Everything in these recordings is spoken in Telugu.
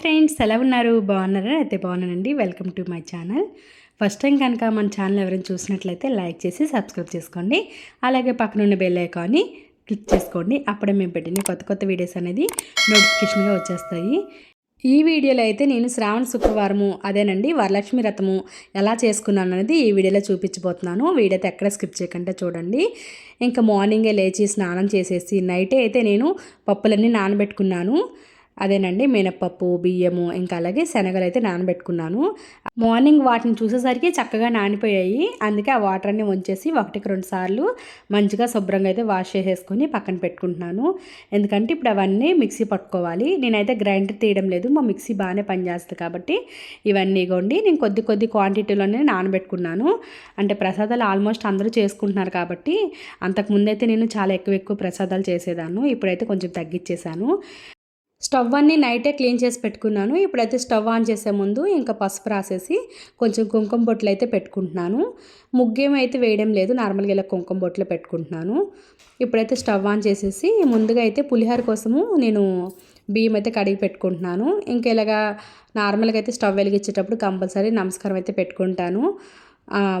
ఫ్రెండ్స్ ఎలా ఉన్నారు? బాగున్నారా? అయితే బాగున్నానండి. Welcome to my channel first time కనుక మన ఛానల్ ఎవరైనా చూసినట్లయితే లైక్ చేసి సబ్స్క్రైబ్ చేసుకోండి. అలాగే పక్కన ఉన్న బెల్ ఐకాన్ని క్లిక్ చేసుకోండి. అప్పుడే మేము పెట్టిన కొత్త కొత్త వీడియోస్ అనేది నోటిఫికేషన్గా వచ్చేస్తాయి. ఈ వీడియోలో అయితే నేను శ్రావణ శుక్రవారము అదేనండి వరలక్ష్మి రథము ఎలా చేసుకున్నాను అనేది ఈ వీడియోలో చూపించబోతున్నాను. వీడియో అయితే ఎక్కడ స్కిప్ చేయకుండా చూడండి. ఇంకా మార్నింగే లేచి స్నానం చేసేసి నైటే అయితే నేను పప్పులన్నీ నానబెట్టుకున్నాను. అదేనండి మినప్పప్పు బియ్యము ఇంకా అలాగే శనగలు అయితే నానబెట్టుకున్నాను. మార్నింగ్ వాటిని చూసేసరికి చక్కగా నానిపోయాయి. అందుకే ఆ వాటర్ అన్ని వంచేసి ఒకటికి రెండు సార్లు మంచిగా శుభ్రంగా అయితే వాష్ చేసేసుకొని పక్కన పెట్టుకుంటున్నాను. ఎందుకంటే ఇప్పుడు అవన్నీ మిక్సీ పట్టుకోవాలి. నేనైతే గ్రైండర్ తీయడం లేదు. మా మిక్సీ బాగానే పనిచేస్తుంది కాబట్టి ఇవన్నీ ఇగోండి. నేను కొద్ది కొద్ది క్వాంటిటీలోనే నానబెట్టుకున్నాను. అంటే ప్రసాదాలు ఆల్మోస్ట్ అందరూ చేసుకుంటున్నారు కాబట్టి అంతకుముందైతే నేను చాలా ఎక్కువ ఎక్కువ ప్రసాదాలు చేసేదాన్ని. ఇప్పుడైతే కొంచెం తగ్గించేశాను స్టవ్ అన్ని నైటే క్లీన్ చేసి పెట్టుకున్నాను. ఇప్పుడైతే స్టవ్ ఆన్ చేసే ముందు ఇంకా పసుపు రాసేసి కొంచెం కుంకుమ బొట్లు అయితే పెట్టుకుంటున్నాను. ముగ్గేమైతే వేయడం లేదు. నార్మల్గా ఇలా కుంకుమ బొట్లు పెట్టుకుంటున్నాను. ఇప్పుడైతే స్టవ్ ఆన్ చేసేసి ముందుగా అయితే పులిహోర కోసము నేను బియ్యం అయితే కడిగి పెట్టుకుంటున్నాను. ఇంకా ఇలాగా నార్మల్గా అయితే స్టవ్ వెలిగించేటప్పుడు కంపల్సరీ నమస్కారం అయితే పెట్టుకుంటాను.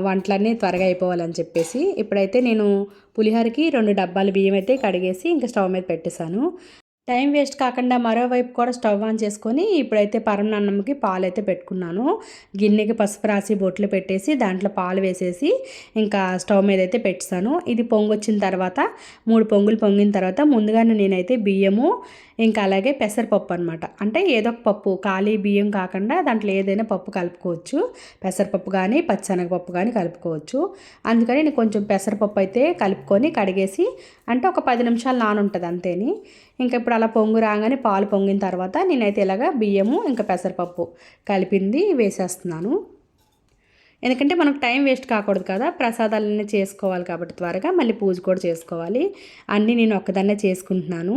వంటలన్నీ త్వరగా అయిపోవాలని చెప్పేసి. ఇప్పుడైతే నేను పులిహోరకి రెండు డబ్బాలు బియ్యం అయితే కడిగేసి ఇంకా స్టవ్ మీద పెట్టేశాను. టైం వేస్ట్ కాకుండా మరోవైపు కూడా స్టవ్ ఆన్ చేసుకొని ఇప్పుడైతే పరమన్నమ్మకి పాలు అయితే పెట్టుకున్నాను. గిన్నెకి పసుపు రాసి బొట్లు పెట్టేసి దాంట్లో పాలు వేసేసి ఇంకా స్టవ్ మీద అయితే పెట్టాను ఇది పొంగొచ్చిన తర్వాత మూడు పొంగులు పొంగిన తర్వాత ముందుగానే నేనైతే బియ్యము ఇంకా అలాగే పెసరపప్పు అనమాట అంటే ఏదో ఒక పప్పు ఖాళీ బియ్యం కాకుండా దాంట్లో ఏదైనా పప్పు కలుపుకోవచ్చు. పెసరపప్పు కానీ పచ్చనగపప్పు కానీ కలుపుకోవచ్చు. అందుకని నేను కొంచెం పెసరపప్పు అయితే కలుపుకొని కడిగేసి అంటే ఒక పది నిమిషాలు నానుంటుంది అంతేని. ఇంకా ఇప్పుడు అలా పొంగు రాగానే పాలు పొంగిన తర్వాత నేనైతే ఇలాగా బియ్యము ఇంకా పెసరపప్పు కలిపింది వేసేస్తున్నాను. ఎందుకంటే మనకు టైం వేస్ట్ కాకూడదు కదా ప్రసాదాలన్నీ చేసుకోవాలి కాబట్టి త్వరగా మళ్ళీ పూజ కూడా చేసుకోవాలి. అన్నీ నేను ఒక్కదాన్నే చేసుకుంటున్నాను.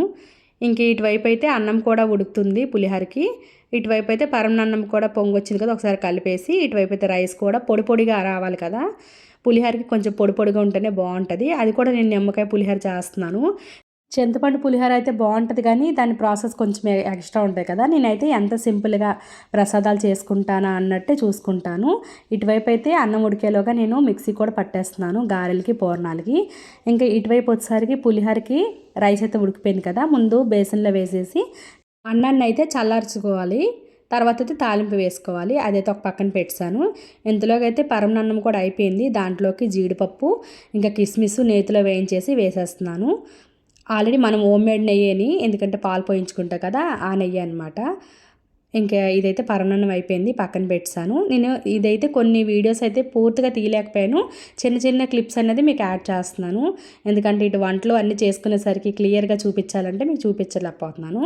ఇంక ఇటువైపు అయితే అన్నం కూడా ఉడుకుతుంది పులిహోరకి. ఇటువైపు అయితే పరమన్నం కూడా పొంగొచ్చింది కదా ఒకసారి కలిపేసి ఇటువైపు అయితే రైస్ కూడా పొడి పొడిగా రావాలి కదా. పులిహోరకి కొంచెం పొడి పొడిగా ఉంటేనే బాగుంటుంది. అది కూడా నేను నిమ్మకాయ పులిహోర చేస్తున్నాను. చింతపండు పులిహోర అయితే బాగుంటుంది కానీ దాని ప్రాసెస్ కొంచెం ఎక్స్ట్రా ఉంటాయి కదా. నేనైతే ఎంత సింపుల్గా ప్రసాదాలు చేసుకుంటానా అన్నట్టే చూసుకుంటాను. ఇటువైపు అయితే అన్నం ఉడికేలోగా నేను మిక్సీ కూడా పట్టేస్తున్నాను గారెలకి పూర్ణాలకి. ఇంకా ఇటువైపు వచ్చేసరికి పులిహోరకి రైస్ అయితే ఉడికిపోయింది కదా. ముందు బేసన్లో వేసేసి అన్నాన్ని అయితే చల్లార్చుకోవాలి. తర్వాత అయితే తాలింపు వేసుకోవాలి. అదైతే ఒక పక్కన పెట్టాను ఇంతలోకైతే అయితే పరమన్నం కూడా అయిపోయింది. దాంట్లోకి జీడిపప్పు ఇంకా కిస్మిస్ నేతిలో వేయించేసి వేసేస్తున్నాను. ఆల్రెడీ మనం హోమ్ మేడ్ నెయ్యి ఎందుకంటే పాలు పోయించుకుంటా కదా ఆ నెయ్యి అనమాట ఇంకా ఇదైతే పరమాన్నం అయిపోయింది పక్కన పెట్టాను. నేను ఇదైతే కొన్ని వీడియోస్ అయితే పూర్తిగా తీయలేకపోయాను. చిన్న చిన్న క్లిప్స్ అనేది మీకు యాడ్ చేస్తున్నాను. ఎందుకంటే ఇటు వంటలు అన్నీ చేసుకునేసరికి క్లియర్గా చూపించాలంటే మీకు చూపించలేకపోతున్నాను.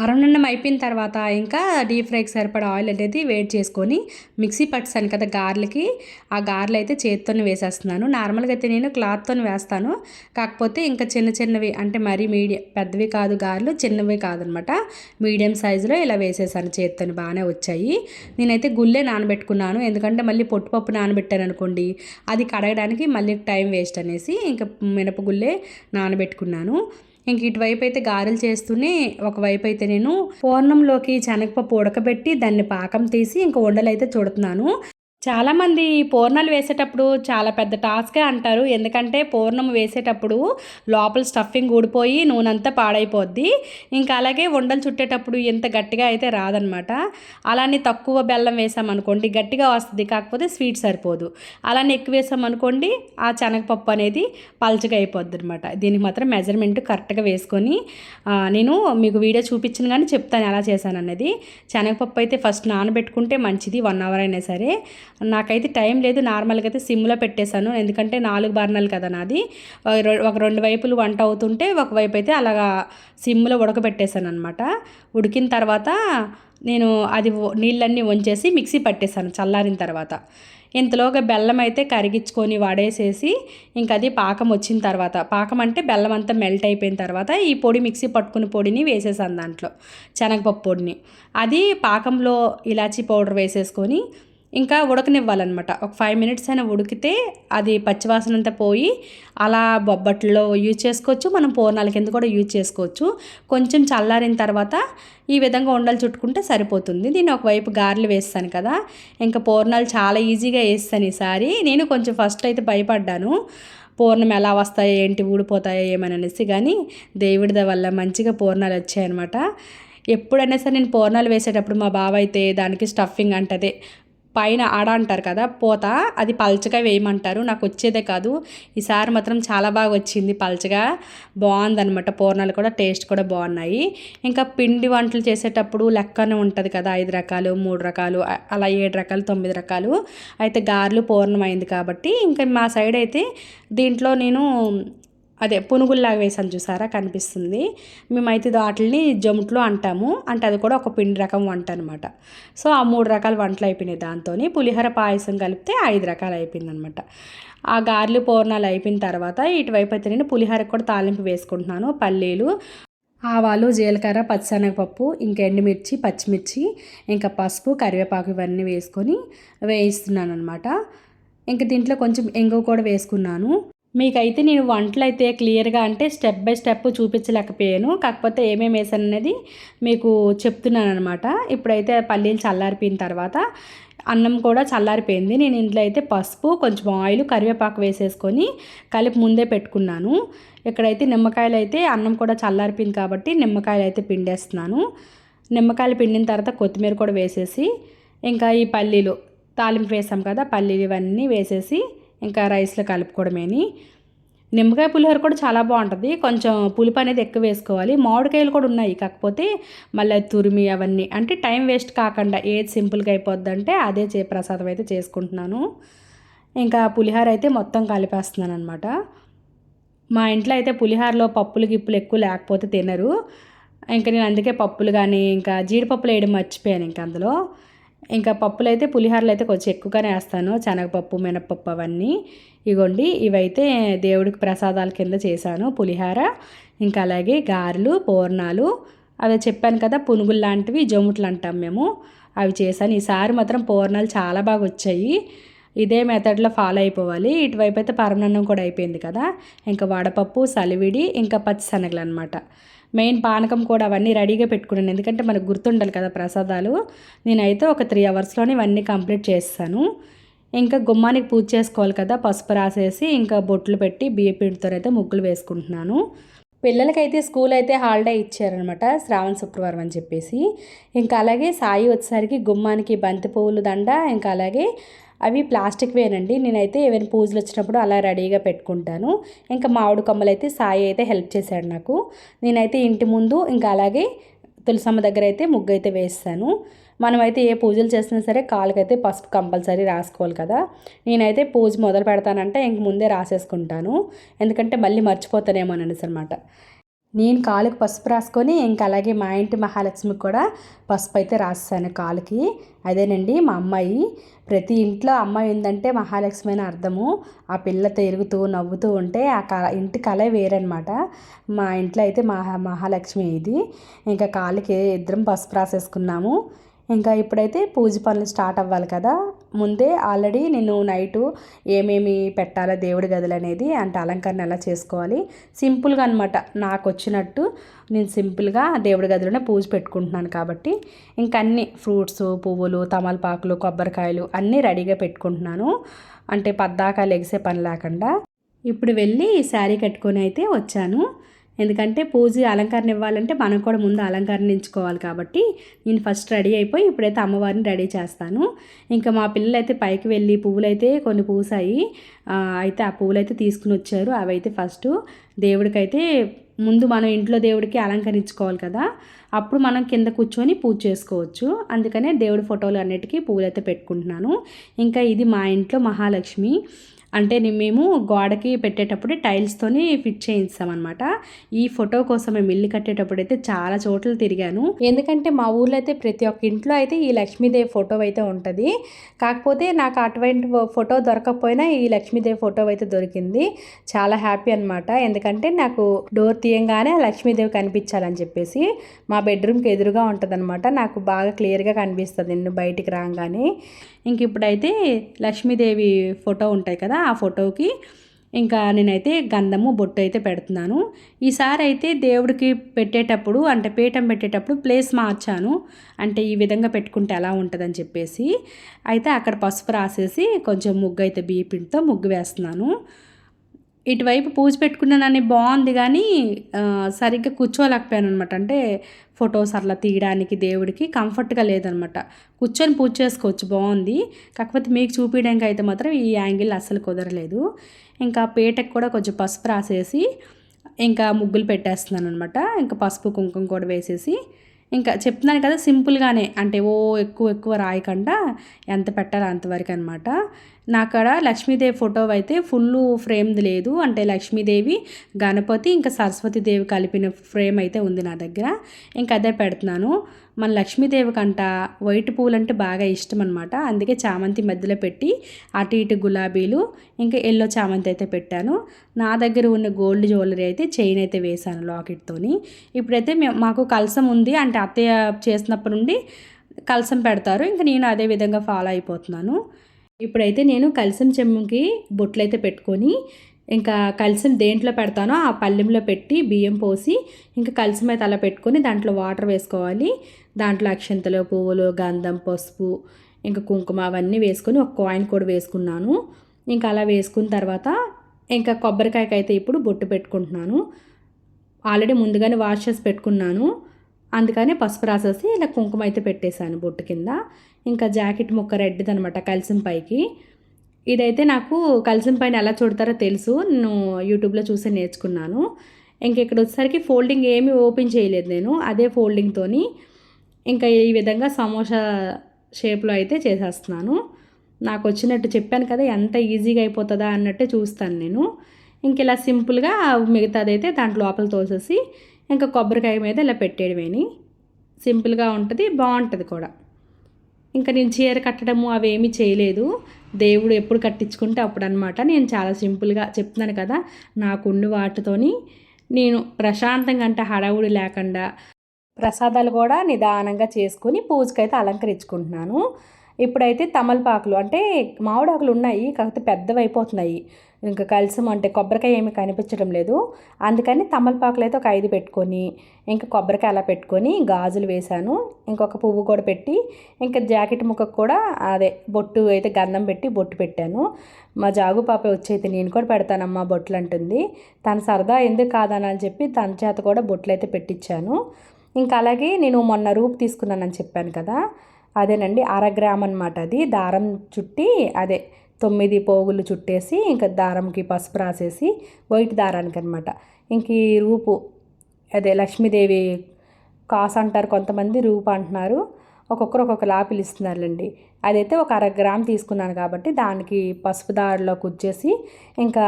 పరమన్నం అయిపోయిన తర్వాత ఇంకా డీప్ ఫ్రైకి సరిపడా ఆయిల్ అనేది వేడి చేసుకొని మిక్సీ పట్టాను కదా గార్లకి ఆ గార్లు అయితే చేతితోనే వేసేస్తున్నాను. నార్మల్గా అయితే నేను క్లాత్తో వేస్తాను. కాకపోతే ఇంకా చిన్న చిన్నవి అంటే మరీ మీడియం పెద్దవి కాదు గారెలు చిన్నవి కాదనమాట. మీడియం సైజులో ఇలా వేసేసాను. చేతితో బాగానే వచ్చాయి. నేనైతే గుల్లే నానబెట్టుకున్నాను. ఎందుకంటే మళ్ళీ పొట్టుపప్పు నానబెట్టాను అనుకోండి అది కడగడానికి మళ్ళీ టైం వేస్ట్ అనేసి ఇంకా మినపగుళ్ళే నానబెట్టుకున్నాను. ఇంక ఇటువైపు అయితే గారెలు చేస్తూనే ఒకవైపు అయితే నేను పూర్ణంలోకి శనగపప్పు ఉడకబెట్టి దాన్ని పాకం తీసి ఇంక ఉండలు అయితే చుడుతున్నాను. చాలామంది పూర్ణాలు వేసేటప్పుడు చాలా పెద్ద టాస్కే అంటారు. ఎందుకంటే పూర్ణం వేసేటప్పుడు లోపల స్టఫింగ్ ఊడిపోయి నూనె అంతా పాడైపోద్ది. ఇంకా అలాగే ఉండలు చుట్టేటప్పుడు ఇంత గట్టిగా అయితే రాదనమాట. అలానే తక్కువ బెల్లం వేసామనుకోండి గట్టిగా వస్తుంది. కాకపోతే స్వీట్ సరిపోదు. అలానే ఎక్కువ వేసామనుకోండి ఆ శనగపప్పు అనేది పల్చగా అయిపోద్ది అనమాట దీనికి మాత్రం మెజర్మెంట్ కరెక్ట్గా వేసుకొని నేను మీకు వీడియో చూపించిన కానీ చెప్తాను ఎలా చేశాను అనేది శనగపప్పు అయితే ఫస్ట్ నానబెట్టుకుంటే మంచిది వన్ అవర్ అయినా సరే. నాకైతే టైం లేదు నార్మల్గా అయితే సిమ్లో పెట్టేశాను. ఎందుకంటే నాలుగు బర్నర్లు కదా నాది. ఒక రెండు వైపులు వంట అవుతుంటే ఒకవైపు అయితే అలాగా సిమ్లో ఉడకబెట్టేశాను అనమాట ఉడికిన తర్వాత నేను అది నీళ్ళన్నీ వంచేసి మిక్సీ పట్టేశాను చల్లారిన తర్వాత. ఇంతలోగా బెల్లం అయితే కరిగించుకొని వాడేసేసి ఇంకా అది పాకం వచ్చిన తర్వాత పాకం అంటే బెల్లం అంతా మెల్ట్ అయిపోయిన తర్వాత ఈ పొడి మిక్సీ పట్టుకుని పొడిని వేసేసాను దాంట్లో శనగపప్పు పొడిని. అది పాకంలో ఇలాచీ పౌడర్ వేసేసుకొని ఇంకా ఉడకనివ్వాలన్నమాట. ఒక ఫైవ్ మినిట్స్ అయినా ఉడికితే అది పచ్చివాసన అంతా పోయి అలా బొబ్బట్లో యూజ్ చేసుకోవచ్చు. మనం పూర్ణాల కింద కూడా యూజ్ చేసుకోవచ్చు. కొంచెం చల్లారిన తర్వాత ఈ విధంగా ఉండలు చుట్టుకుంటే సరిపోతుంది. దీన్ని ఒకవైపు గారెలు వేస్తాను కదా. ఇంకా పూర్ణాలు చాలా ఈజీగా వేస్తాను ఈసారి. నేను కొంచెం ఫస్ట్ అయితే భయపడ్డాను. పూర్ణం ఎలా వస్తాయో ఏంటి ఊడిపోతాయో ఏమని అనేసి కానీ దేవుడిద వల్ల మంచిగా పూర్ణాలు వచ్చాయన్నమాట. ఎప్పుడైనా సరే నేను పూర్ణాలు వేసేటప్పుడు మా బావ అయితే దానికి స్టఫింగ్ అంటదే. పైన ఆడ అంటారు కదా పోత అది పల్చగా వేయమంటారు. నాకు వచ్చేదే కాదు. ఈసారి మాత్రం చాలా బాగా వచ్చింది పల్చగా. బాగుందనమాట పూర్ణాలు కూడా టేస్ట్ కూడా బాగున్నాయి. ఇంకా పిండి వంటలు చేసేటప్పుడు లెక్కనే ఉంటుంది కదా ఐదు రకాలు మూడు రకాలు అలా ఏడు రకాలు తొమ్మిది రకాలు. అయితే గారెలు పూర్ణం అయింది కాబట్టి ఇంకా మా సైడ్ అయితే దీంట్లో నేను అదే పునుగుల్లాగా వేసాను చూసారా? కనిపిస్తుంది. మేమైతే వాటిని జొముట్లు అంటాము. అంటే అది కూడా ఒక పిండి రకం వంట అనమాట సో ఆ మూడు రకాల వంటలు అయిపోయినాయి దాంతో పులిహోర పాయసం కలిపితే ఐదు రకాలు అయిపోయింది అనమాట ఆ గారెలు పూర్ణాలు అయిపోయిన తర్వాత ఇటువైపు అయితే నేను పులిహోరకు కూడా తాలింపు వేసుకుంటున్నాను. పల్లీలు ఆవాలు జీలకర్ర పచ్చిశనగపప్పు ఇంకా ఎండుమిర్చి పచ్చిమిర్చి ఇంకా పసుపు కరివేపాకు ఇవన్నీ వేసుకొని వేయిస్తున్నాను అనమాట ఇంకా దీంట్లో కొంచెం ఎంగు కూడా వేసుకున్నాను. మీకైతే నేను వంటలు అయితే క్లియర్గా అంటే స్టెప్ బై స్టెప్ చూపించలేకపోయాను. కాకపోతే ఏమేమి వేసాను అనేది మీకు చెప్తున్నాను అనమాట ఇప్పుడైతే పల్లీలు చల్లారిపోయిన తర్వాత అన్నం కూడా చల్లారిపోయింది. నేను ఇంట్లో అయితే పసుపు కొంచెం ఆయిల్ కరివేపాకు వేసేసుకొని కలిపి ముందే పెట్టుకున్నాను. ఇక్కడైతే నిమ్మకాయలు అయితే అన్నం కూడా చల్లారిపోయింది కాబట్టి నిమ్మకాయలు అయితే పిండేస్తున్నాను. నిమ్మకాయలు పిండిన తర్వాత కొత్తిమీర కూడా వేసేసి ఇంకా ఈ పల్లీలు తాలింపు వేసాం కదా పల్లీలు ఇవన్నీ వేసేసి ఇంకా రైస్లో కలుపుకోవడమేని. నిమ్మకాయ పులిహోర కూడా చాలా బాగుంటుంది. కొంచెం పులుపు అనేది ఎక్కువ వేసుకోవాలి. మామిడికాయలు కూడా ఉన్నాయి. కాకపోతే మళ్ళీ తురిమి అవన్నీ. అంటే టైం వేస్ట్ కాకుండా ఏది సింపుల్గా అయిపోద్దంటే అదే చే ప్రసాదం అయితే చేసుకుంటున్నాను. ఇంకా పులిహోర అయితే మొత్తం కలిపేస్తున్నాను అనమాట మా ఇంట్లో అయితే పులిహోరలో పప్పులు గిప్పులు ఎక్కువ లేకపోతే తినరు. ఇంకా నేను అందుకే పప్పులు కానీ ఇంకా జీడిపప్పులు వేయడం మర్చిపోయాను ఇంకా అందులో. ఇంకా పప్పులు అయితే పులిహోరలు అయితే కొంచెం ఎక్కువగానే వేస్తాను. శనగపప్పు మినపప్పు అవన్నీ. ఇగోండి ఇవైతే దేవుడికి ప్రసాదాల కింద చేశాను పులిహోర. ఇంకా అలాగే గారెలు పూర్ణాలు. అవి చెప్పాను కదా పునుగులు లాంటివి జముట్లు అంటాం మేము. అవి చేశాను. ఈసారి మాత్రం పూర్ణాలు చాలా బాగా వచ్చాయి. ఇదే మెథడ్లో ఫాలో అయిపోవాలి. ఇటువైపు అయితే పరమన్నం కూడా అయిపోయింది కదా. ఇంకా వడపప్పు సలివిడి ఇంకా పచ్చిశనగలు అనమాట మెయిన్ పానకం కూడా అవన్నీ రెడీగా పెట్టుకున్నాను. ఎందుకంటే మనకు గుర్తుండాలి కదా ప్రసాదాలు. నేనైతే ఒక త్రీ అవర్స్లోనే ఇవన్నీ కంప్లీట్ చేస్తాను. ఇంకా గుమ్మానికి పూజ చేసుకోవాలి కదా పసుపు రాసేసి ఇంకా బొట్లు పెట్టి బియ్యపిండితో అయితే ముగ్గులు వేసుకుంటున్నాను. పిల్లలకైతే స్కూల్ అయితే హాలిడే ఇచ్చారనమాట శ్రావణ శుక్రవారం అని చెప్పేసి. ఇంకా అలాగే సాయి వచ్చేసరికి గుమ్మానికి బంతి పువ్వులు దండ ఇంకా అలాగే అవి ప్లాస్టిక్ వేనండి. నేనైతే ఏవైనా పూజలు వచ్చినప్పుడు అలా రెడీగా పెట్టుకుంటాను. ఇంకా మామిడి కొమ్మలు అయితే సాయి అయితే హెల్ప్ చేశాడు నాకు. నేనైతే ఇంటి ముందు ఇంకా అలాగే తులసమ్మ దగ్గర అయితే ముగ్గు అయితే వేస్తాను. మనమైతే ఏ పూజలు చేసినా సరే కాళ్ళకైతే పసుపు కంపల్సరీ రాసుకోవాలి కదా. నేనైతే పూజ మొదలు పెడతానంటే ఇంక ముందే రాసేసుకుంటాను. ఎందుకంటే మళ్ళీ మర్చిపోతానేమో అనేసి అనమాట నేను కాలుకి పసుపు రాసుకొని ఇంకా అలాగే మా ఇంటి మహాలక్ష్మి కూడా పసుపు అయితే రాస్తాను కాలుకి. అదేనండి మా అమ్మాయి. ప్రతి ఇంట్లో అమ్మాయి ఏంటంటే మహాలక్ష్మి అని అర్థము. ఆ పిల్ల తిరుగుతూ నవ్వుతూ ఉంటే ఆ క ఇంటి కళ వేరనమాట మా ఇంట్లో అయితే మహా మహాలక్ష్మి ఇది. ఇంకా కాలుకి ఇద్దరం పసుపు రాసేసుకున్నాము. ఇంకా ఇప్పుడైతే పూజ పనులు స్టార్ట్ అవ్వాలి కదా. ముందే ఆల్రెడీ నేను నైటు ఏమేమి పెట్టాలో దేవుడి గదులు అనేది అంటే అలంకరణ ఎలా చేసుకోవాలి. సింపుల్గా అనమాట నాకు వచ్చినట్టు నేను సింపుల్గా దేవుడి గదిలోనే పూజ పెట్టుకుంటున్నాను కాబట్టి ఇంక ఫ్రూట్స్ పువ్వులు తమలపాకులు కొబ్బరికాయలు అన్నీ రెడీగా పెట్టుకుంటున్నాను. అంటే పద్దాకా లెగిసే పని లేకుండా. ఇప్పుడు వెళ్ళి ఈ శారీ కట్టుకొని అయితే వచ్చాను. ఎందుకంటే పూజ అలంకరణ ఇవ్వాలంటే మనం కూడా ముందు అలంకరించుకోవాలి కాబట్టి నేను ఫస్ట్ రెడీ అయిపోయి ఇప్పుడైతే అమ్మవారిని రెడీ చేస్తాను. ఇంకా మా పిల్లలు అయితే పైకి వెళ్ళి పువ్వులైతే కొన్ని పూసాయి. అయితే ఆ పువ్వులైతే తీసుకుని వచ్చారు. అవి అయితే ఫస్ట్ దేవుడికైతే ముందు మనం ఇంట్లో దేవుడికి అలంకరించుకోవాలి కదా. అప్పుడు మనం కింద కూర్చొని పూజ చేసుకోవచ్చు. అందుకనే దేవుడి ఫోటోలు అన్నిటికీ పువ్వులు అయితే పెట్టుకుంటున్నాను. ఇంకా ఇది మా ఇంట్లో మహాలక్ష్మి. అంటే మేము గోడకి పెట్టేటప్పుడు టైల్స్తోని ఫిట్ చేయిస్తామన్నమాట. ఈ ఫోటో కోసం మేము ఇల్లు కట్టేటప్పుడు అయితే చాలా చోట్ల తిరిగాను. ఎందుకంటే మా ఊర్లో అయితే ప్రతి ఒక్క ఇంట్లో అయితే ఈ లక్ష్మీదేవి ఫోటో అయితే ఉంటుంది. కాకపోతే నాకు అటువంటి ఫోటో దొరకకపోయినా ఈ లక్ష్మీదేవి ఫోటో అయితే దొరికింది. చాలా హ్యాపీ అనమాట ఎందుకంటే నాకు డోర్ తీయంగానే లక్ష్మీదేవి కనిపించాలని చెప్పేసి మా బెడ్రూమ్కి ఎదురుగా ఉంటుంది నాకు బాగా క్లియర్గా కనిపిస్తుంది. నేను బయటికి రాగానే. ఇంక ఇప్పుడైతే లక్ష్మీదేవి ఫోటో ఉంటాయి కదా ఆ ఫోటోకి. ఇంకా నేనైతే గంధము బొట్టు అయితే పెడుతున్నాను. ఈసారి అయితే దేవుడికి పెట్టేటప్పుడు అంటే పీఠం పెట్టేటప్పుడు ప్లేస్ మార్చాను. అంటే ఈ విధంగా పెట్టుకుంటే ఎలా ఉంటుందని చెప్పేసి. అయితే అక్కడ పసుపు రాసేసి కొంచెం ముగ్గు అయితే బీపిండితో ముగ్గు వేస్తున్నాను. ఇటువైపు పూజ పెట్టుకున్నానని బాగుంది కానీ సరిగ్గా కూర్చోలేకపోయాను అనమాట అంటే ఫొటోస్ అట్లా తీయడానికి దేవుడికి కంఫర్ట్గా లేదనమాట కూర్చొని పూజ చేసుకోవచ్చు బాగుంది. కాకపోతే మీకు చూపించడానికి అయితే మాత్రం ఈ యాంగిల్ అస్సలు కుదరలేదు. ఇంకా పీటకు కూడా కొంచెం పసుపు రాసేసి ఇంకా ముగ్గులు పెట్టేస్తున్నాను అనమాట ఇంకా పసుపు కుంకుమ కూడా వేసేసి ఇంకా చెప్తున్నాను కదా సింపుల్గానే. అంటే ఓ ఎక్కువ ఎక్కువ రాయకుండా ఎంత పెట్టాలో అంతవరకు అనమాట నాకడ లక్ష్మీదేవి ఫోటో అయితే ఫుల్ ఫ్రేమ్ది లేదు. అంటే లక్ష్మీదేవి గణపతి ఇంకా సరస్వతీదేవి కలిపిన ఫ్రేమ్ అయితే ఉంది నా దగ్గర. ఇంకా అదే పెడుతున్నాను. మన లక్ష్మీదేవి కంట వైట్ పూలు అంటే బాగా ఇష్టం అనమాట అందుకే చామంతి మధ్యలో పెట్టి అటు ఇటు గులాబీలు ఇంకా ఎల్లో చామంతి అయితే పెట్టాను. నా దగ్గర ఉన్న గోల్డ్ జ్యువెలరీ అయితే చైన్ అయితే వేశాను లాకెట్తోని. ఇప్పుడైతే మాకు కలసం ఉంది. అంటే అత్తయ్య చేసినప్పటి నుండి కలసం పెడతారు. ఇంకా నేను అదే విధంగా ఫాలో అయిపోతున్నాను. ఇప్పుడైతే నేను కలిసం చెమ్ముకి బొట్లు అయితే పెట్టుకొని ఇంకా కలిసం దేంట్లో పెడతానో ఆ పళ్ళెంలో పెట్టి బియ్యం పోసి ఇంకా కలిసం అయితే అలా పెట్టుకొని దాంట్లో వాటర్ వేసుకోవాలి. దాంట్లో అక్షంతలు పువ్వులు గంధం పసుపు ఇంకా కుంకుమ అవన్నీ వేసుకొని ఒక కాయిన్ కూడా వేసుకున్నాను. ఇంకా అలా వేసుకున్న తర్వాత ఇంకా కొబ్బరికాయకి అయితే ఇప్పుడు బొట్టు పెట్టుకుంటున్నాను. ఆల్రెడీ ముందుగానే వాష్ చేసి పెట్టుకున్నాను. అందుకనే పసుపు రాసేసి ఇలా కుంకుమ అయితే పెట్టేశాను బొట్టు కింద. ఇంకా జాకెట్ ముక్క రెడ్డిది అనమాట కలిసిన పైకి. ఇదైతే నాకు కలిసిన పైన ఎలా చూడతారో తెలుసు. నేను యూట్యూబ్లో చూసి నేర్చుకున్నాను. ఇంక ఇక్కడ వచ్చేసరికి ఫోల్డింగ్ ఏమీ ఓపెన్ చేయలేదు నేను అదే ఫోల్డింగ్తోని ఇంకా ఈ విధంగా సమోసా షేప్లో అయితే చేసేస్తున్నాను. నాకు వచ్చినట్టు చెప్పాను కదా ఎంత ఈజీగా అయిపోతుందా అన్నట్టే చూస్తాను నేను. ఇంక ఇలా సింపుల్గా మిగతాదైతే దాంట్లో లోపల తోసేసి ఇంకా కొబ్బరికాయ మీద ఇలా పెట్టేయడమేని. సింపుల్గా ఉంటుంది బాగుంటుంది కూడా. ఇంకా నేను చీర కట్టడము అవేమి చేయలేదు. దేవుడు ఎప్పుడు కట్టించుకుంటే అప్పుడు అనమాట నేను చాలా సింపుల్గా చెప్తున్నాను కదా నాకున్న వాటితోని నేను ప్రశాంతంగా అంటే హడావుడి లేకుండా ప్రసాదాలు కూడా నిదానంగా చేసుకుని పూజకైతే అలంకరించుకుంటున్నాను. ఇప్పుడైతే తమలపాకులు అంటే మామిడాకులు ఉన్నాయి కాకపోతే పెద్దవి అయిపోతున్నాయి ఇంకా కలిసం అంటే కొబ్బరికాయ ఏమి కనిపించడం లేదు. అందుకని తమలపాకులు అయితే ఒక ఐదు పెట్టుకొని ఇంకా కొబ్బరికాయ అలా పెట్టుకొని గాజులు వేశాను. ఇంకొక పువ్వు కూడా పెట్టి ఇంకా జాకెట్ ముక్కకు కూడా అదే బొట్టు అయితే గంధం పెట్టి బొట్టు పెట్టాను. మా జాగు పాప వచ్చైతే నేను కూడా పెడతానమ్మా బొట్లు అంటుంది. తన సరదా ఎందుకు కాదని చెప్పి తన చేత కూడా బొట్లు అయితే పెట్టించాను ఇంకా అలాగే నేను మొన్న రూపు తీసుకున్నానని చెప్పాను కదా అదేనండి అర గ్రామ్ అనమాట అది. దారం చుట్టి అదే తొమ్మిది పోగులు చుట్టేసి ఇంకా దారంకి పసుపు రాసేసి వైట్ దారానికి అనమాట ఇంక ఈ రూపు అదే లక్ష్మీదేవి కాసు అంటారు కొంతమంది రూపు అంటున్నారు. ఒక్కొక్కరు ఒక్కొక్క లాపిలు అదైతే ఒక అర గ్రామ్ తీసుకున్నాను కాబట్టి దానికి పసుపు దారిలో కుచ్చేసి ఇంకా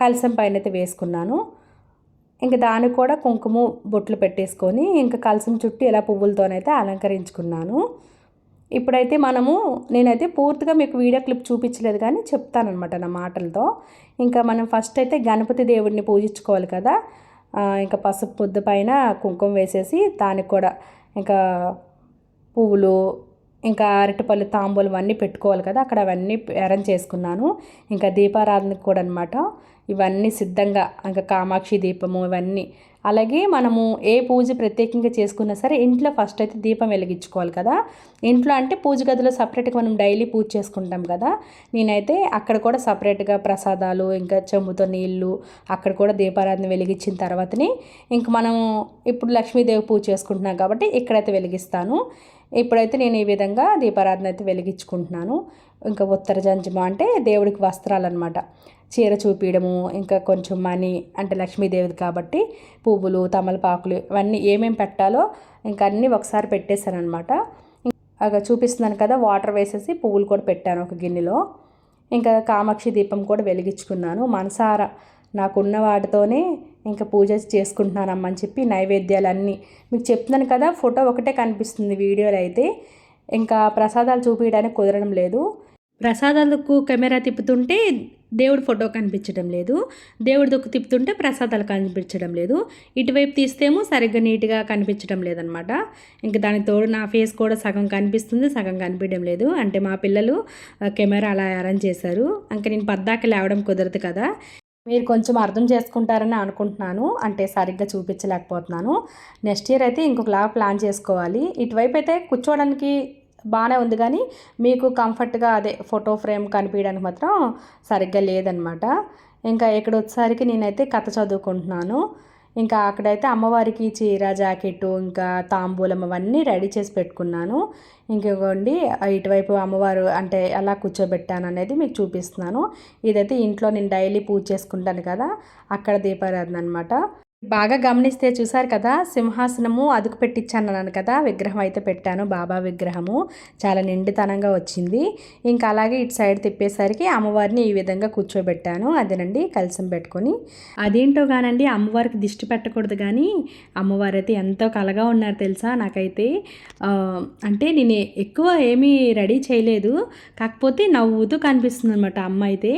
కలసం పైన అయితే వేసుకున్నాను. ఇంకా దానికి కూడా కుంకుమ బొట్లు పెట్టేసుకొని ఇంకా కలసం చుట్టూ ఇలా పువ్వులతోనైతే అలంకరించుకున్నాను. ఇప్పుడైతే మనము నేనైతే పూర్తిగా మీకు వీడియో క్లిప్ చూపించలేదు కానీ చెప్తానమాట నా మాటలతో. ఇంకా మనం ఫస్ట్ అయితే గణపతి దేవుడిని పూజించుకోవాలి కదా. ఇంకా పసుపు పొద్దు పైన కుంకుమ వేసేసి దానికి కూడా ఇంకా పువ్వులు ఇంకా అరటిపళ్ళు తాంబూలం అన్నీ పెట్టుకోవాలి కదా. అక్కడ అవన్నీ అరేంజ్ చేసుకున్నాను. ఇంకా దీపారాధనకు కూడా అనమాట ఇవన్నీ సిద్ధంగా ఇంకా కామాక్షి దీపము ఇవన్నీ. అలాగే మనము ఏ పూజ ప్రత్యేకంగా చేసుకున్నా సరే ఇంట్లో ఫస్ట్ అయితే దీపం వెలిగించుకోవాలి కదా. ఇంట్లో అంటే పూజ గదిలో సపరేట్గా మనం డైలీ పూజ చేసుకుంటాం కదా. నేనైతే అక్కడ కూడా సపరేట్గా ప్రసాదాలు ఇంకా చెంబుతో నీళ్ళు అక్కడ కూడా దీపారాధన వెలిగించిన తర్వాతనే ఇంక మనం ఇప్పుడు లక్ష్మీదేవి పూజ చేసుకుంటున్నాం కాబట్టి ఇక్కడైతే వెలిగిస్తాను. ఇప్పుడైతే నేను ఈ విధంగా దీపారాధన అయితే వెలిగించుకుంటున్నాను. ఇంకా ఉత్తర జంజమ అంటే దేవుడికి వస్త్రాలు అనమాట చీర చూపించడము ఇంకా కొంచెం మనీ అంటే లక్ష్మీదేవిది కాబట్టి పువ్వులు తమలపాకులు ఇవన్నీ ఏమేమి పెట్టాలో ఇంకా అన్నీ ఒకసారి పెట్టేశాను అనమాట అలా చూపిస్తున్నాను కదా వాటర్ వేసేసి పువ్వులు కూడా పెట్టాను ఒక గిన్నెలో. ఇంకా కామాక్షి దీపం కూడా వెలిగించుకున్నాను. మనసారా నాకున్న వాటితోనే ఇంకా పూజ చేసుకుంటున్నానమ్మా అని చెప్పి నైవేద్యాలన్నీ. మీకు చెప్తున్నాను కదా ఫోటో ఒకటే కనిపిస్తుంది వీడియోలో అయితే. ఇంకా ప్రసాదాలు చూపించడానికి కుదరడం లేదు. ప్రసాదాలకు కెమెరా తిప్పుతుంటే దేవుడి ఫోటో కనిపించడం లేదు. దేవుడి దొక్కు తిప్పుతుంటే ప్రసాదాలు కనిపించడం లేదు. ఇటువైపు తీస్తేమో సరిగ్గా నీట్గా కనిపించడం లేదనమాట. ఇంకా దానికి తోడు నా ఫేస్ కూడా సగం కనిపిస్తుంది సగం కనిపించడం లేదు. అంటే మా పిల్లలు కెమెరా అలా అరేంజ్ చేశారు. ఇంకా నేను పద్దాక లేవడం కుదరదు కదా. మీరు కొంచెం అర్థం చేసుకుంటారని అనుకుంటున్నాను. అంటే సరిగ్గా చూపించలేకపోతున్నాను. నెక్స్ట్ ఇయర్ అయితే ఇంకొకలా ప్లాన్ చేసుకోవాలి. ఇటువైపు అయితే కూర్చోవడానికి బాగానే ఉంది కానీ మీకు కంఫర్ట్గా అదే ఫోటో ఫ్రేమ్ కనిపించడానికి మాత్రం సరిగ్గా లేదనమాట. ఇంకా ఇక్కడ వచ్చేసరికి నేనైతే కథ చదువుకుంటున్నాను. ఇంకా అక్కడైతే అమ్మవారికి చీర జాకెట్ ఇంకా తాంబూలం అవన్నీ రెడీ చేసి పెట్టుకున్నాను. ఇంకోండి ఇటువైపు అమ్మవారు అంటే ఎలా కూర్చోబెట్టాను అనేది మీకు చూపిస్తున్నాను. ఇదైతే ఇంట్లో నేను డైలీ పూజ చేసుకుంటాను కదా అక్కడ దీపారాధన అనమాట బాగా గమనిస్తే చూసారు కదా సింహాసనము అదుకు పెట్టించాను అన్నాను కదా విగ్రహం అయితే పెట్టాను బాబా విగ్రహము. చాలా నిండుతనంగా వచ్చింది. ఇంకా అలాగే ఇటు సైడ్ తిప్పేసరికి అమ్మవారిని ఈ విధంగా కూర్చోబెట్టాను. అదేనండి కలిసం పెట్టుకొని. అదేంటో కానండి అమ్మవారికి దిష్టి పెట్టకూడదు కానీ అమ్మవారు అయితే ఎంతో కలగా ఉన్నారు తెలుసా నాకైతే. అంటే నేను ఎక్కువ ఏమీ రెడీ చేయలేదు. కాకపోతే నవ్వుతూ కనిపిస్తుంది అనమాట అమ్మ అయితే.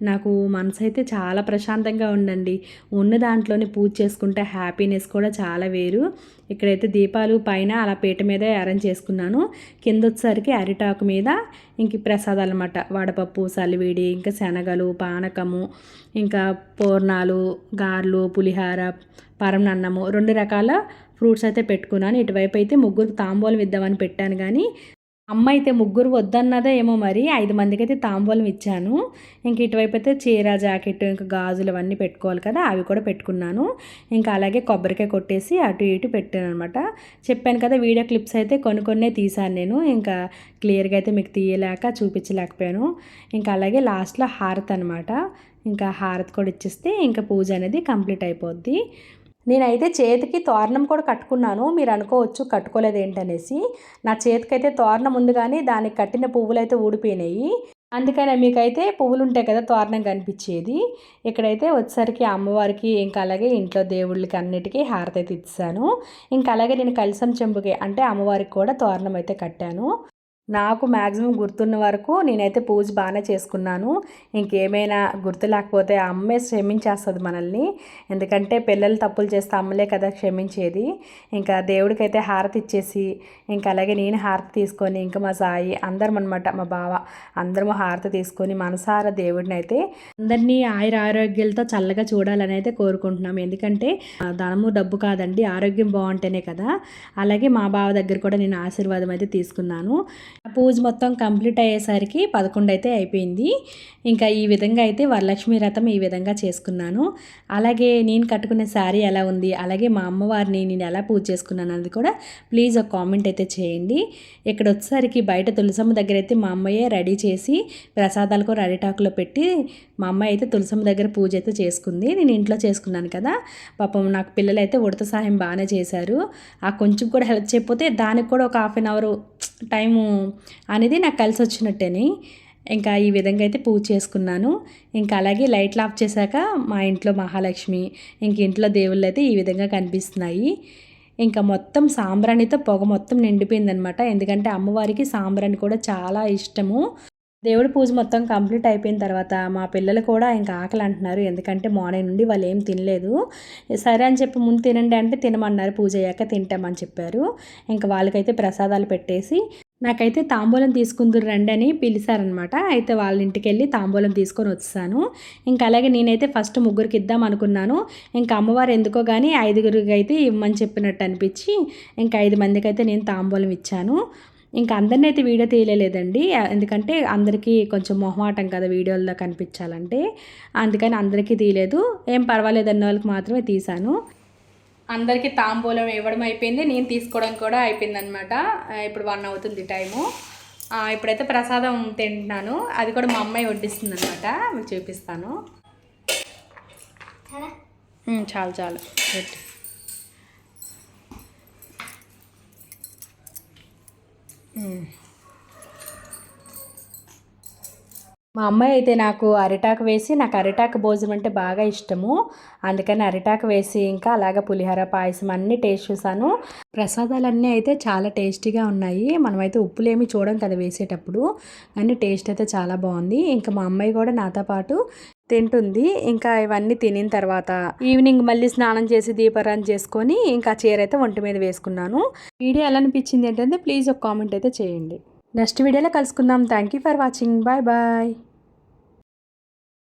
నాకు మనసు అయితే చాలా ప్రశాంతంగా ఉండండి ఉన్న దాంట్లోనే పూజ చేసుకుంటే హ్యాపీనెస్ కూడా చాలా వేరు. ఇక్కడైతే దీపాలు పైన అలా పీట మీద అరేంజ్ చేసుకున్నాను. కింద వచ్చేసరికి అరిటాకు మీద ఇంక ప్రసాదాలు అనమాట వడపప్పు సలివిడి ఇంకా శనగలు పానకము ఇంకా పూర్ణాలు గారెలు పులిహార పరమన్నము రెండు రకాల ఫ్రూట్స్ అయితే పెట్టుకున్నాను. ఇటువైపు అయితే ముగ్గురు తాంబూలం ఇద్దామని పెట్టాను కానీ అమ్మ అయితే ముగ్గురు వద్దన్నదే ఏమో మరి. ఐదు మందికి అయితే తాంబూలం ఇచ్చాను. ఇంక ఇటువైపు అయితే చీర జాకెట్ ఇంకా గాజులు అవన్నీ పెట్టుకోవాలి కదా అవి కూడా పెట్టుకున్నాను. ఇంకా అలాగే కొబ్బరికాయ కొట్టేసి అటు ఇటు పెట్టాను అనమాట చెప్పాను కదా వీడియో క్లిప్స్ అయితే కొన్ని కొన్నే తీశాను నేను. ఇంకా క్లియర్గా అయితే మీకు తీయలేక చూపించలేకపోయాను. ఇంకా అలాగే లాస్ట్లో హారత్ అనమాట ఇంకా హారతి కూడా ఇచ్చేస్తే ఇంకా పూజ అనేది కంప్లీట్ అయిపోద్ది. నేనైతే చేతికి తోరణం కూడా కట్టుకున్నాను. మీరు అనుకోవచ్చు కట్టుకోలేదు ఏంటనేసి. నా చేతికైతే తోరణం ఉంది కానీ దానికి కట్టిన పువ్వులు అయితే ఊడిపోయినాయి. అందుకనే మీకైతే పువ్వులు ఉంటాయి కదా తోరణం కనిపించేది. ఇక్కడైతే వచ్చేసరికి అమ్మవారికి ఇంకా అలాగే ఇంట్లో దేవుళ్ళకి అన్నిటికీ హారతి అయితే ఇచ్చాను. ఇంకా అలాగే నేను కలిసం చెంబుకి అంటే అమ్మవారికి కూడా తోరణం అయితే కట్టాను. నాకు మ్యాక్సిమం గుర్తున్న వరకు నేనైతే పూజ బాగానే చేసుకున్నాను. ఇంకేమైనా గుర్తు లేకపోతే అమ్మే క్షమించేస్తుంది మనల్ని. ఎందుకంటే పిల్లలు తప్పులు చేస్తే అమ్మలే కదా క్షమించేది. ఇంకా దేవుడికైతే హారతి ఇచ్చేసి ఇంకా అలాగే నేను హారతి తీసుకొని ఇంకా మా సాయి అందరం అనమాట మా బావ అందరము హారతి తీసుకొని మనసారా దేవుడిని అయితే అందరినీ ఆయుర ఆరోగ్యాలతో చల్లగా చూడాలని అయితే కోరుకుంటున్నాం. ఎందుకంటే ధనము డబ్బు కాదండి ఆరోగ్యం బాగుంటేనే కదా. అలాగే మా బావ దగ్గర కూడా నేను ఆశీర్వాదం అయితే తీసుకున్నాను. పూజ మొత్తం కంప్లీట్ అయ్యేసరికి పదకొండు అయితే అయిపోయింది. ఇంకా ఈ విధంగా అయితే వరలక్ష్మి వ్రతం ఈ విధంగా చేసుకున్నాను. అలాగే నేను కట్టుకునే శారీ ఎలా ఉంది అలాగే మా అమ్మవారిని నేను ఎలా పూజ చేసుకున్నాను అన్నది కూడా ప్లీజ్ ఒక కామెంట్ అయితే చేయండి. ఇక్కడ వచ్చేసరికి బయట తులసమ్మ దగ్గర అయితే మా అమ్మయ్యే రెడీ చేసి ప్రసాదాలు కూడా టాకులో పెట్టి మా అమ్మాయి అయితే తులసమ్మ దగ్గర పూజ అయితే చేసుకుంది. నేను ఇంట్లో చేసుకున్నాను కదా. పాపం నాకు పిల్లలు అయితే ఉడత సహాయం బాగానే చేశారు. ఆ కొంచెం కూడా హెల్ప్ చేయకపోతే దానికి కూడా ఒక హాఫ్ అన్ అవర్ టైము అనేది నాకు కలిసి వచ్చినట్టేని. ఇంకా ఈ విధంగా అయితే పూజ చేసుకున్నాను. ఇంకా అలాగే లైట్లు ఆఫ్ చేశాక మా ఇంట్లో మహాలక్ష్మి ఇంక ఇంట్లో దేవుళ్ళు అయితే ఈ విధంగా కనిపిస్తున్నాయి. ఇంకా మొత్తం సాంబ్రాణితో పొగ మొత్తం నిండిపోయిందనమాట ఎందుకంటే అమ్మవారికి సాంబ్రాణి కూడా చాలా ఇష్టము. దేవుడి పూజ మొత్తం కంప్లీట్ అయిపోయిన తర్వాత మా పిల్లలు కూడా ఇంకా ఆకలి అంటున్నారు. ఎందుకంటే మార్నింగ్ నుండి వాళ్ళు ఏం తినలేదు. సరే అని చెప్పి ముందు తినండి అంటే తినమన్నారు. పూజ అయ్యాక తింటామని చెప్పారు. ఇంకా వాళ్ళకైతే ప్రసాదాలు పెట్టేసి నాకైతే తాంబూలం తీసుకుందరు రండి అని పిలిచారనమాట. అయితే వాళ్ళ ఇంటికి వెళ్ళి తాంబూలం తీసుకొని వచ్చాను. ఇంకా అలాగే నేనైతే ఫస్ట్ ముగ్గురికి ఇద్దాం అనుకున్నాను. ఇంకా అమ్మవారు ఎందుకో కానీ ఐదుగురికి అయితే ఇవ్వమని చెప్పినట్టు అనిపించి ఇంకా ఐదు మందికి అయితే నేను తాంబూలం ఇచ్చాను. ఇంకా అందరిని అయితే వీడియో తీయలేదండి. ఎందుకంటే అందరికీ కొంచెం మొహమాటం కదా వీడియోల్లో కనిపించాలంటే. అందుకని అందరికీ తీయలేదు. ఏం పర్వాలేదు అన్న వాళ్ళకి మాత్రమే తీశాను. అందరికీ తాంబూలం ఇవ్వడం అయిపోయింది. నేను తీసుకోవడం కూడా అయిపోయింది అనమాట ఇప్పుడు వన్ అవుతుంది టైము. ఇప్పుడైతే ప్రసాదం తింటున్నాను. అది కూడా మా అమ్మాయి వడ్డిస్తుంది అనమాట మీకు చూపిస్తాను. చాలు చాలు. పెట్టు. మా అమ్మాయి అయితే నాకు అరిటాకు వేసి నాకు అరిటాకు భోజనం అంటే బాగా ఇష్టము. అందుకని అరిటాకు వేసి ఇంకా అలాగే పులిహోర పాయసం అన్నీ టేస్ట్ చూసాను. ప్రసాదాలన్నీ అయితే చాలా టేస్టీగా ఉన్నాయి. మనమైతే ఉప్పులేమి చూడం కదా వేసేటప్పుడు. కానీ టేస్ట్ అయితే చాలా బాగుంది. ఇంకా మా అమ్మాయి కూడా నాతో పాటు తింటుంది. ఇంకా ఇవన్నీ తినిన తర్వాత ఈవినింగ్ మళ్ళీ స్నానం చేసి దీపారాన్ని చేసుకొని ఇంకా చీర అయితే ఒంటి మీద వేసుకున్నాను. వీడియో ఎలా అనిపించింది ఏంటంటే ప్లీజ్ ఒక కామెంట్ అయితే చేయండి. నెక్స్ట్ వీడియోలో కలుసుకుందాం. Thank you for watching bye bye